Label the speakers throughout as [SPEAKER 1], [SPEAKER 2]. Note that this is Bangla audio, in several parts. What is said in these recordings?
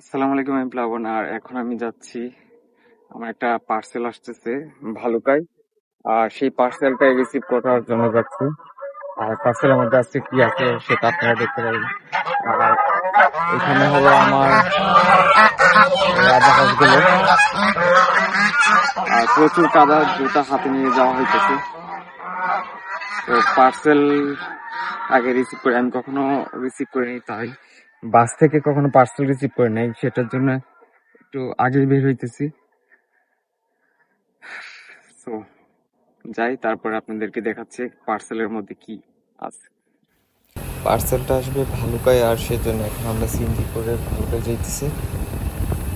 [SPEAKER 1] আসসালামু আলাইকুম আমি প্লাবন। আর এখন আমি যাচ্ছি, আমার একটা পার্সেল আসতেছে ভালুকায়। আর সেই পার্সেলটাই রিসিভ করার জন্য যাচ্ছি। আর পার্সেলের মধ্যে আজকে কি আছে সেটা আপনারা দেখতে পাবেন। আর এখানে হলো আমার রাজা হাঁসগুলো আর প্রচুর কাদা জুতা হাতে নিয়ে যাওয়া হইতেছে। তো পার্সেল আগে রিসিভ করে আমি কখনো রিসিভ করিনি তাই। বাস থেকে কখনো পার্সেল রিসিভ করে নাই, সেটার জন্য একটু আগে বের হইতেছি। তো যাই, তারপরে আপনাদেরকে দেখাচ্ছে পার্সেলের মধ্যে কি আছে।
[SPEAKER 2] পার্সেলটা আসবে ভালুকায় আর সেজন্য এখন আমরা সিএনজি করে ভালুকায় যাইতেছি।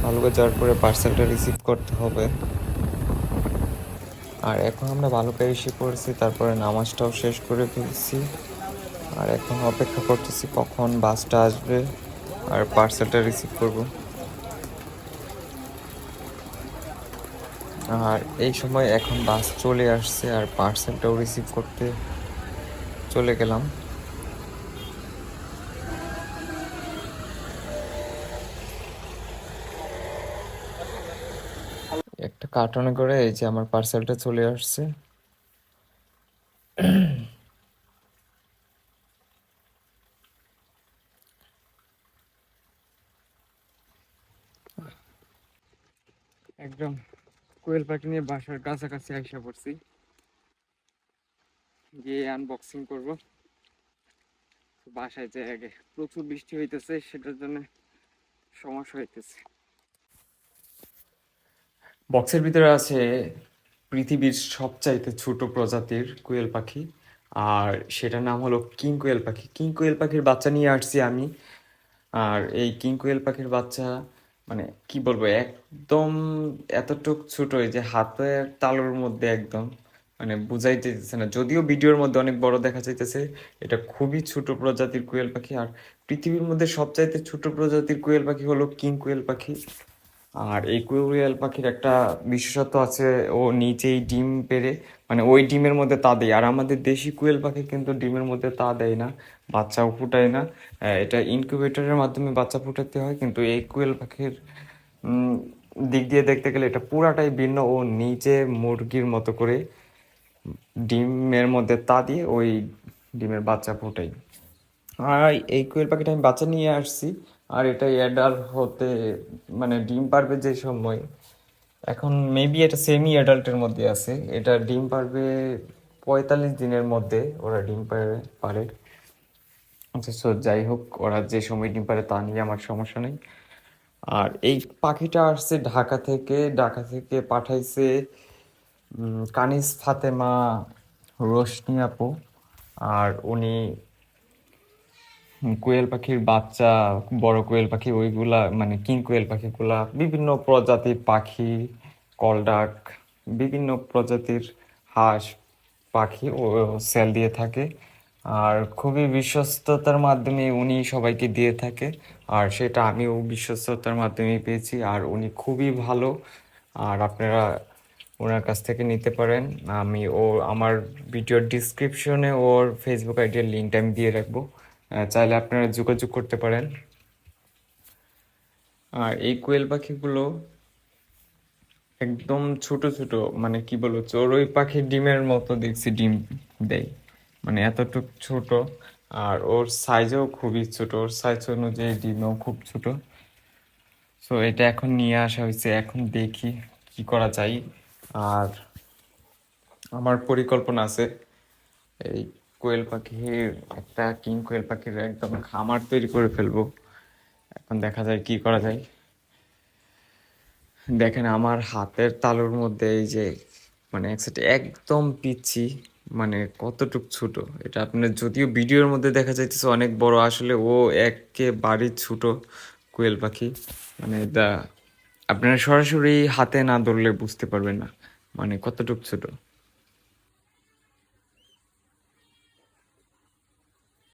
[SPEAKER 2] ভালুকায় যাওয়ার পরে পার্সেলটা রিসিভ করতে হবে। আর এখন আমরা ভালুকায় এসে পড়েছি, তারপরে নামাজটাও শেষ করে ফেলছি। আর এখন অপেক্ষা করতেছি কখন বাসটা আসবে আর পার্সেলটা রিসিভ করব। আর এই সময় এখন বাস চলে আসছে আর পার্সেলটাও রিসিভ করতে চলে গেলাম। একটা কার্টনে করে এই যে আমার পার্সেলটা চলে আসছে।
[SPEAKER 1] একদম কোয়েল পাখি নিয়ে বাসার কাছাকাছি আইসা পড়ছি। গিয়ে আনবক্সিং করব। বাসায় যে আগে প্রচুর বৃষ্টি হইতেছে, সেটার জন্য সমস্যা হইতেছে।
[SPEAKER 2] বক্সের ভিতরে আছে পৃথিবীর সবচাইতে ছোট প্রজাতির কোয়েল পাখি, আর সেটার নাম হলো কিং কোয়েল পাখি। কিং কোয়েল পাখির বাচ্চা নিয়ে আসছি আমি, আর এই কিং কোয়েল পাখির বাচ্চা মানে কি বলব, একদম এতটুক ছোট যে হাতের তালুর মধ্যে একদম মানে বুঝাই যেতেছে না। যদিও ভিডিওর মধ্যে অনেক বড় দেখা যাইতেছে, এটা খুবই ছোট প্রজাতির কুয়েল পাখি। আর পৃথিবীর মধ্যে সবচাইতে ছোট প্রজাতির কুয়েল পাখি হলো কিং কোয়েল পাখি। আর এই কোয়েল পাখির একটা বিশেষত্ব আছে, ও নিচেই ডিম পেড়ে মানে ওই ডিমের মধ্যে তা দেয়। আর আমাদের দেশি কোয়েল পাখি কিন্তু ডিমের মধ্যে তা দেয় না, বাচ্চাও ফুটায় না। এটা ইনকিউবেটরের মাধ্যমে বাচ্চা ফুটাতে হয়, কিন্তু এই কোয়েল পাখির দিক দিয়ে দেখতে গেলে এটা পুরাটাই ভিন্ন। ও নিচে মুরগির মতো করে ডিমের মধ্যে তা দিয়ে ওই ডিমের বাচ্চা ফোটাই আর এই কোয়েল পাখিটা আমি বাচ্চা নিয়ে আসছি। আর এটা অ্যাডাল্ট হতে মানে ডিম পারবে যে সময়। এখন মেবি এটা সেমি অ্যাডাল্টের মধ্যে আছে। এটা ডিম পারবে পঁয়তাল্লিশ দিনের মধ্যে ওরা ডিম পারে পারে। আচ্ছা সো যাই হোক, ওরা যে সময় ডিম পারে তা নিয়ে আমার সমস্যা নেই। আর এই পাখিটা আসছে ঢাকা থেকে ঢাকা থেকে পাঠাইছে কানিস ফাতেমা রোশনি আপু। আর উনি কোয়েল পাখির বাচ্চা, বড় কোয়েল পাখি ওইগুলা মানে কিং কোয়েল পাখিগুলা, বিভিন্ন প্রজাতির পাখি, কলডাক, বিভিন্ন প্রজাতির হাঁস পাখি ও সেল দিয়ে থাকে। আর খুবই বিশ্বস্ততার মাধ্যমে উনি সবাইকে দিয়ে থাকে। আর সেটা আমিও বিশ্বস্ততার মাধ্যমে পেয়েছি। আর উনি খুবই ভালো। আর আপনারা ওনার কাছ থেকে নিতে পারেন। আমি ও আমার ভিডিওর ডিসক্রিপশনে ওর ফেসবুক আইডির লিঙ্কটা আমি দিয়ে রাখব। চাইলে আপনারা যোগাযোগ করতে পারেন। আর এই কোয়েল পাখিগুলো একদম ছোট ছোট মানে কি বলব চড়ুই পাখির ডিমের মতো দেখছি ডিম দেয়। মানে এতটুক ছোট, আর ওর সাইজও খুবই ছোট। ওর সাইজ অনুযায়ী ডিমও খুব ছোট। সো এটা এখন নিয়ে আসা হয়েছে। এখন দেখি কি করা যায়। আর আমার পরিকল্পনা আছে, এই কোয়েল পাখির একটা কিং কোয়েল পাখির একদম খামার তৈরি করে ফেলব। এখন দেখা যায় কি করা যায়। দেখেন, আমার হাতের তালুর মধ্যে এই যে মানে এক সাইডে একদম পিচ্ছি মানে কতটুক ছোট। এটা আপনার যদিও ভিডিওর মধ্যে দেখা যাইতেছে অনেক বড়, আসলে ও একেবারেই ছোট কোয়েল পাখি মানে দা আপনারা সরাসরি হাতে না ধরলে বুঝতে পারবেন না মানে কতটুক ছোট।